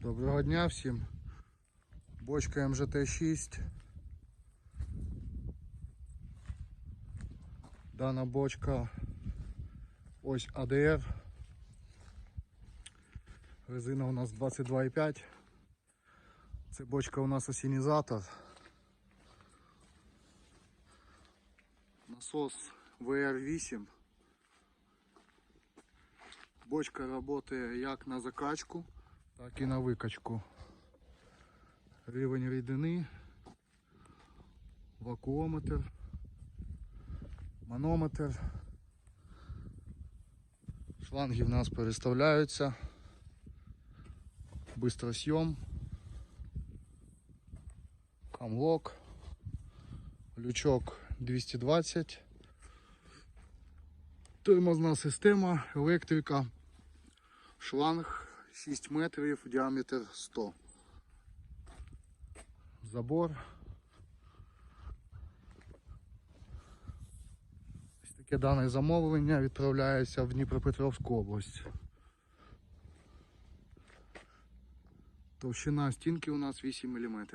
Доброго дня всім. Бочка МЖТ-6. Дана бочка ось АДР. Резина у нас 22,5. Це бочка у нас осінізатор. Насос VR8. Бочка працює як на закачку, так і на викачку. Рівень рідини, вакуометр, манометр. Шланги в нас переставляються. Бистросйом. Камлок. Лючок 220. Тормозна система, електрика. Шланг 6 метрів, діаметр 100. Забор. Ось таке дане замовлення відправляється в Дніпропетровську область. Товщина стінки у нас 8 мм.